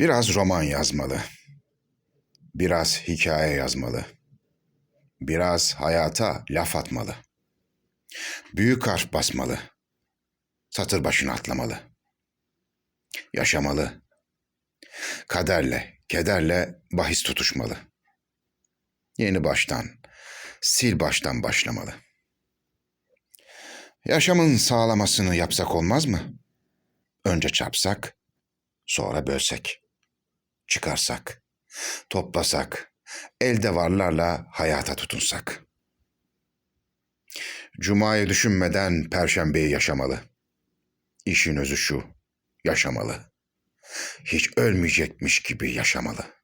Biraz roman yazmalı. Biraz hikaye yazmalı. Biraz hayata laf atmalı. Büyük harf basmalı. Satır başına atlamalı. Yaşamalı. Kaderle, kederle bahis tutuşmalı. Yeni baştan, sil baştan başlamalı. Yaşamın sağlamasını yapsak olmaz mı? Önce çarpsak, sonra bölsek. Çıkarsak, toplasak, elde varlarla hayata tutunsak. Cuma'yı düşünmeden perşembeyi yaşamalı. İşin özü şu, yaşamalı. Hiç ölmeyecekmiş gibi yaşamalı.